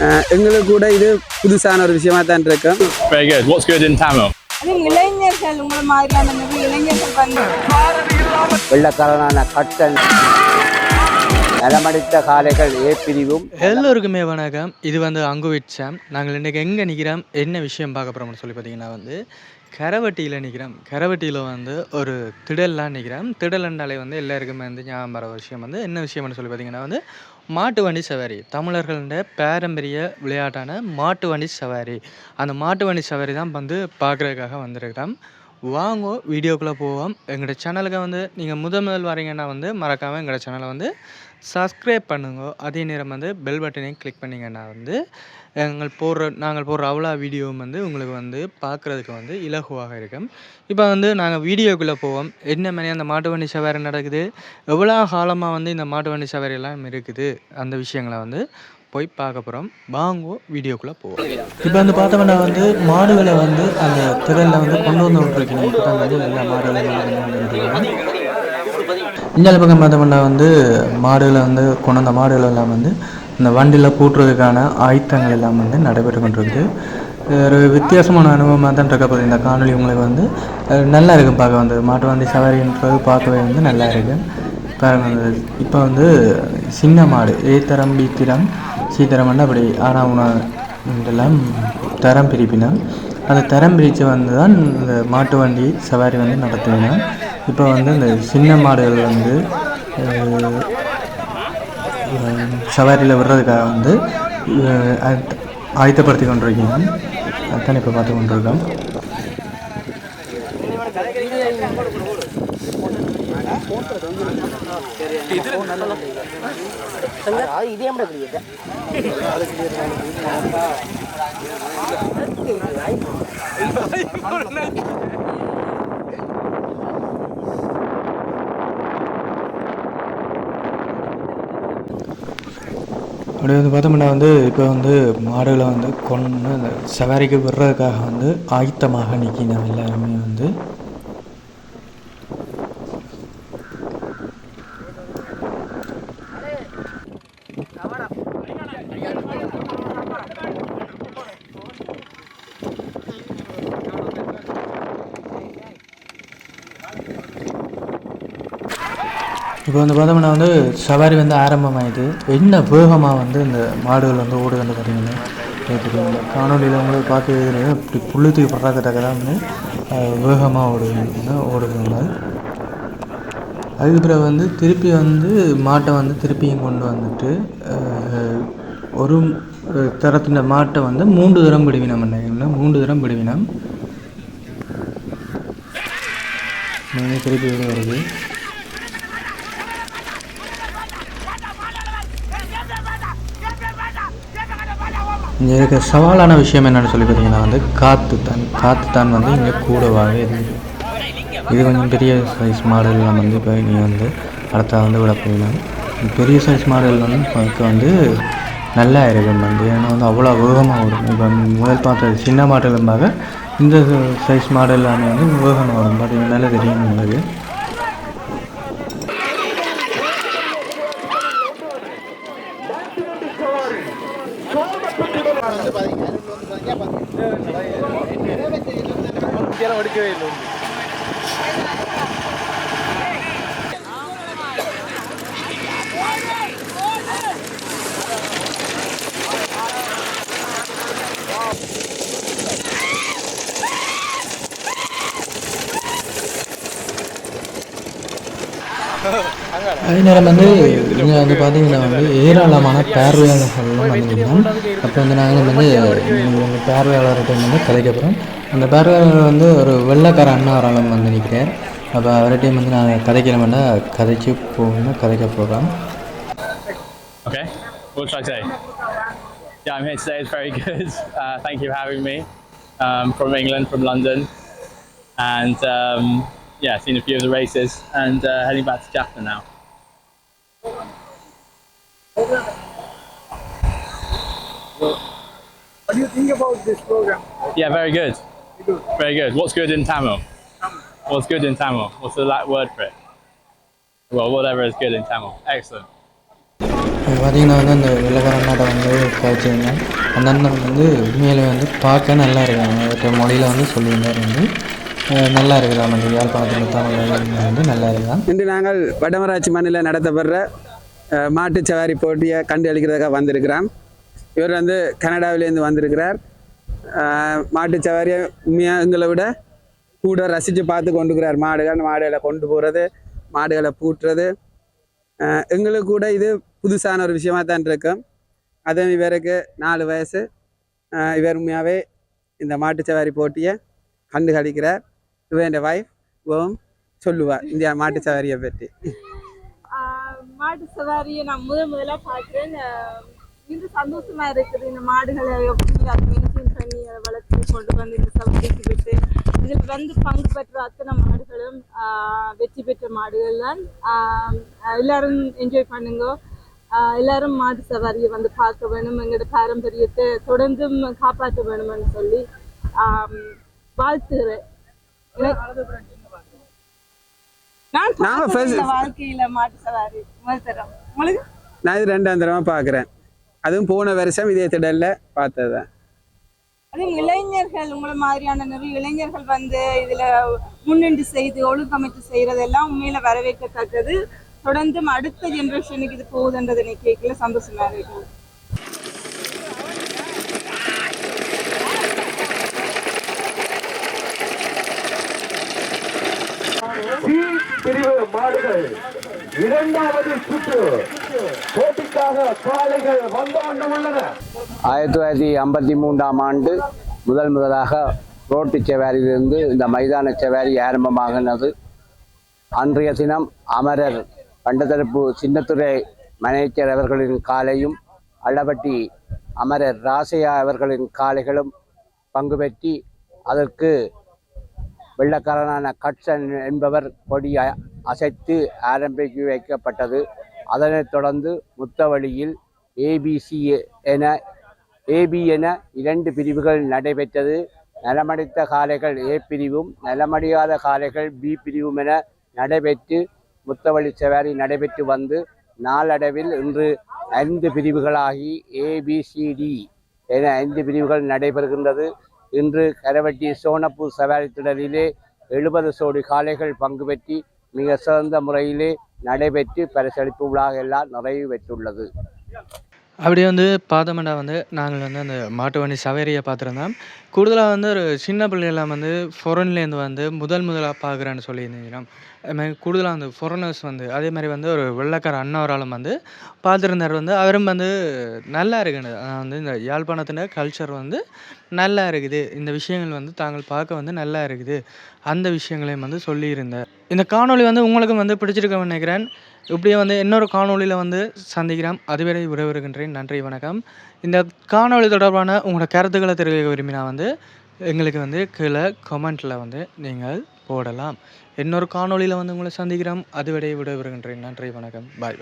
அஹ் எங்களுக்கு கூட இது புதுசான ஒரு விஷயமா தான் இருக்கும் Very good. What's good in Tamil? அது இளைஞர்கள் உங்களை மாதிரியான நிறைய இளைஞர்கள் வந்து வெள்ளக்காரனான கட்டன் நலமடித்த காளைகள் ஏ பிரிவும் எல்லோருக்குமே வணக்கம். இது வந்து அங்குவிட் சாம் நாங்கள் இன்றைக்கி எங்கே நிற்கிறோம் என்ன விஷயம் பார்க்க போகிறோம்னு சொல்லி பார்த்தீங்கன்னா வந்து கரவட்டியில் நிற்கிறோம் கரவட்டியில் வந்து ஒரு திடல்லாம் நிற்கிறோம் திடலண்டாலே வந்து எல்லாருக்குமே வந்து ஞாபகம் வர விஷயம் வந்து என்ன விஷயம்னு சொல்லி பார்த்தீங்கன்னா வந்து மாட்டு வண்டி சவாரி. தமிழர்களோட பாரம்பரிய விளையாட்டான மாட்டு வண்டி சவாரி. அந்த மாட்டு வண்டி சவாரி தான் வந்து பார்க்குறதுக்காக வந்திருக்கிறோம். வாங்கோ வீடியோக்குள்ளே போவோம். எங்களோட சேனலுக்கு வந்து நீங்கள் முதல் முதல் வரீங்கன்னா வந்து மறக்காமல் எங்களோட சேனலை வந்து சப்ஸ்கிரைப் பண்ணுங்க. அதே நேரம் வந்து பெல் பட்டனையும் கிளிக் பண்ணிங்கன்னா வந்து எங்கள் போடுற நாங்கள் போடுற அவ்வளோ வீடியோவும் வந்து உங்களுக்கு வந்து பார்க்குறதுக்கு வந்து இலகுவாக இருக்கும். இப்போ வந்து நாங்கள் வீடியோக்குள்ளே போவோம். என்ன மாதிரி அந்த மாட்டு வண்டி சவாரி நடக்குது? எவ்வளோ காலமாக வந்து இந்த மாட்டு வண்டி சவாரி எல்லாம் இருக்குது? அந்த விஷயங்களை வந்து போய் பார்க்க போகிறோம் வாங்கோ வீடியோக்குள்ளே போவோம். இப்போ வந்து பார்த்தோம்னா வந்து மாடுகளை வந்து அந்த திடலில் வந்து கொண்டு வந்து விட்டுருக்கீங்க. இப்போ வந்து எல்லா மாடுகளையும் இந்தியாவில் பக்கம் பார்த்தோம்னா வந்து மாடுகளை வந்து கொண்டு வந்த மாடுகள் எல்லாம் வந்து இந்த வண்டியில் பூட்டுறதுக்கான ஆயத்தங்கள் எல்லாம் வந்து நடைபெற்று கொண்டிருக்குது. ஒரு வித்தியாசமான அனுபவமாக தான் இருக்க. போகுது இந்த காணொலி உங்களுக்கு வந்து நல்லா இருக்கும் பார்க்க வந்து. மாட்டு வண்டி சவாரின்றது பார்க்கவே வந்து நல்லா இருக்கு. பாருங்க வந்து இப்போ வந்து சின்ன மாடு ஏ தரம் பி தரம் சி தரம் அப்படி ஆனால் உணவு இதெல்லாம் தரம் பிரிப்பினம் அந்த தரம் பிரித்து வந்து தான் இந்த மாட்டு வண்டி சவாரி வந்து நடத்துவேன் இப்போ வந்து இந்த சின்ன மாடுகள் வந்து சவாரியில் விடுறதுக்காக வந்து ஆயத்தப்படுத்தி கொண்டிருக்கீங்க அதுதான் இப்போ பார்த்து கொண்டிருக்கோம் அப்படி வந்து பார்த்தோம்னா வந்து இப்போ வந்து மாடுகளை வந்து கொண்டு அந்த சவாரிக்கு விடுறதுக்காக வந்து ஆயத்தமாக நிற்கினோம் எல்லாருமே வந்து இப்போ வந்து பார்த்தோம்னா வந்து சவாரி வந்து ஆரம்பமாயிடுது என்ன வேகமாக வந்து இந்த மாடுகள் வந்து ஓடுதுன்னு பார்த்தீங்கன்னா கேட்டுருக்காங்க காணொலியில் உங்களுக்கு பார்த்து தெரியும் இப்படி புள்ளுத்துக்கு படுறாக்கத்தக்க தான் வந்து வேகமாக ஓடுதுன்னு ஓடுதுங்க அதுக்கு பிறகு வந்து திருப்பி வந்து மாட்டை வந்து திருப்பியும் கொண்டு வந்துட்டு ஒரு தரத்தின மாட்டை வந்து மூன்று தரம் பிடிவினம் என்ன மூன்று தரம் பிடிவினம். திருப்பி வருது. இங்கே இருக்க சவாலான விஷயம் என்னென்னு சொல்லி பார்த்தீங்கன்னா வந்து காற்று தான். காற்று தான் வந்து இங்கே கூடவாகவே இருக்குது இது கொஞ்சம் பெரிய சைஸ் மாடல்லாம் வந்து இப்போ நீ வந்து அடுத்த வந்து விட போயிடலாம். பெரிய சைஸ் மாடல் வந்து இப்போ வந்து நல்லா இருக்கும் வந்து. ஏன்னா வந்து அவ்வளோ வேகமாக வரும் இப்போ முதல் பார்த்த சின்ன மாடலும்பாக இந்த சைஸ் மாடல் எல்லாமே வந்து வேகமாக வரும் பார்த்தீங்கன்னா தெரியும் உங்களுக்கு. പഠിക്കുകയല്ലോ அதே நேரம் வந்து இங்கே வந்து பார்த்தீங்கன்னா வந்து ஏராளமான பார்வையாளர்கள்லாம் வந்திருக்கோம் அப்போ வந்து நாங்கள் வந்து எங்கள் பார்வையாளர்கிட்ட வந்து கதைக்க அந்த பார்வையாளர் வந்து ஒரு வெள்ளக்கார அண்ணா வந்து நிற்கிறார் அப்போ அவர்கிட்டையும் வந்து நாங்கள் கதைக்கிறோம்னா கதைச்சு போகணும் கதைக்க போகிறோம் Okay. What should I say? Yeah, I'm here today. It's very good. Uh, thank you for having me. Um, from England, from London, and um, yeah, seen a few of the races, and uh, heading back to Japan now. What do you think about this program? Yeah, very good. Very good. What's good in Tamil? What's good in Tamil? What's the la- word for it? Well, whatever is good in Tamil. Excellent. பார்த்தீங்கன்னா வந்து அந்த வெள்ளக்காரனாட்ட வந்து கழிச்சிருந்தேன் அந்த அண்ணன் வந்து உண்மையிலே வந்து பார்க்க நல்லா இருக்காங்க அவர்கிட்ட மொழியில் வந்து சொல்லியிருந்தார் வந்து நல்லா இருக்குதாம் அந்த யாழ்ப்பாணத்தில் தமிழ் வந்து நல்லா இருக்குதான் இன்று நாங்கள் வடமராட்சி மண்ணில் நடத்தப்படுற மாட்டு மாட்டுச் சவாரி போட்டியை கண்டு அளிக்கிறதுக்காக வந்திருக்கிறோம். இவர் வந்து கனடாவிலேருந்து வந்திருக்கிறார். மாட்டு சவாரியை உண்மையாக எங்களை விட கூட ரசித்து பார்த்து கொண்டுக்கிறார் மாடுகள் மாடுகளை கொண்டு போகிறது மாடுகளை பூட்டுறது. எங்களுக்கு கூட இது புதுசான ஒரு விஷயமா தான் இருக்கும் அதுவும் இவருக்கு நாலு வயசு. இவர் உண்மையாகவே இந்த மாட்டுச் சவாரி போட்டியை கண்டு கழிக்கிறார் இவன் வைஃப் ஓம் சொல்லுவார் இந்தியா மாட்டு சவாரியை பற்றி. மாட்டு சவாரியை நான் முதல் முதலாக பார்க்குறேன். இது சந்தோஷமா இருக்குது இந்த மாடுகளை எப்படி அதை மெயின்டைன் பண்ணி அதை வளர்த்து கொண்டு வந்து இந்த சவாரிக்கு விட்டு இதில் வந்து பங்கு பெற்ற அத்தனை மாடுகளும் வெற்றி பெற்ற மாடுகள் தான். எல்லாரும் என்ஜாய் பண்ணுங்க. எல்லாரும் மாட்டு சவாரியை வந்து பார்க்க வேணும். எங்களோட பாரம்பரியத்தை தொடர்ந்தும் காப்பாற்ற வேணும்னு சொல்லி வாழ்த்துகிறேன் நான் நாங்க பார்த்தது first- இல்ல வாழ்க்கையில மாட்டு சவாரி முதல் தரம் உங்களுக்கு? நான் இது ரெண்டாம் தரமாக பார்க்குறேன் அதுவும் போன வருஷம் இதே திடலில் பார்த்தது. தான் அது இளைஞர்கள் உங்களை மாதிரியான நிறைய இளைஞர்கள் வந்து இதுல முன்னின்று செய்து ஒழுங்கமைத்து செய்யறதெல்லாம் உண்மையில வரவேற்கத்தக்கது. தொடர்ந்து அடுத்த ஜெனரேஷனுக்கு இது போகுதுன்றது நினைக்கல சந்தோஷமா இருக்கு சி பிரிவு மாடுகள். இரண்டாவது சுற்று. போட்டிக்காக காளைகள் வந்த வண்ணம் உள்ளன. ஆயிரத்தி தொள்ளாயிரத்தி ஐம்பத்தி மூன்றாம் ஆண்டு முதல் முதலாக ரோட்டு செவாரியிலிருந்து இந்த மைதான சவாரி ஆரம்பமாகினது. அன்றைய தினம் அமரர் பண்டதரப்பு சின்னத்துறை மனைச்சர் அவர்களின் காலையும் அளவட்டி அமரர் ராசையா அவர்களின் காளைகளும் பங்கு பெற்றி அதற்கு வெள்ளக்காரனான கட்சன் என்பவர் கொடி அசைத்து ஆரம்பித்து வைக்கப்பட்டது. அதனைத் தொடர்ந்து முத்தவழியில் ஏபிசி என ஏபி என இரண்டு பிரிவுகள் நடைபெற்றது. நலமடைத்த காலைகள் ஏ பிரிவும் நலமடையாத காலைகள் பி பிரிவும் என நடைபெற்று முத்தவழி சவாரி நடைபெற்று வந்து நாளடைவில் இன்று ஐந்து பிரிவுகளாகி ஏபிசிடி என ஐந்து பிரிவுகள் நடைபெறுகின்றது. இன்று கரவட்டி சோனப்பூர் சவாரி திடலிலே எழுபது சோடி காளைகள் பங்கு பெற்றி மிக சிறந்த முறையிலே நடைபெற்று பரிசளிப்பு விழா எல்லாம் நிறைவு பெற்றுள்ளது. அப்படியே வந்து பார்த்தோம்னா வந்து நாங்கள் வந்து அந்த மாட்டு வண்டி சவாரியை பார்த்துருந்தோம். கூடுதலாக வந்து ஒரு சின்ன பிள்ளையெல்லாம் வந்து ஃபொரன்லேருந்து வந்து முதல் முதலாக பார்க்குறேன்னு சொல்லியிருந்தீங்கன்னா அதுமாதிரி கூடுதலாக வந்து ஃபொரனர்ஸ் வந்து அதே மாதிரி வந்து ஒரு வெள்ளக்கார அண்ணவராலும் வந்து பார்த்துருந்தார் வந்து. அவரும் வந்து நல்லா இருக்குன்னு வந்து இந்த யாழ்ப்பாணத்தின் கல்ச்சர் வந்து நல்லா இருக்குது. இந்த விஷயங்கள் வந்து தாங்கள் பார்க்க வந்து நல்லா இருக்குது. அந்த விஷயங்களையும் வந்து சொல்லியிருந்தார். இந்த காணொளி வந்து உங்களுக்கும் வந்து பிடிச்சிருக்கோம்னு நினைக்கிறேன். இப்படியே வந்து இன்னொரு காணொளியில் வந்து சந்திக்கிறோம் அதுவரை விடைபெறுகின்றேன். நன்றி வணக்கம். இந்த காணொளி தொடர்பான உங்களோட கருத்துக்களை தெரிவிக்க விரும்பினா வந்து எங்களுக்கு வந்து கீழே கமெண்ட்டில் வந்து நீங்கள் போடலாம். இன்னொரு காணொளியில் வந்து உங்களை சந்திக்கிறோம். அதுவரை விடைபெறுகின்றேன். நன்றி வணக்கம். பாய்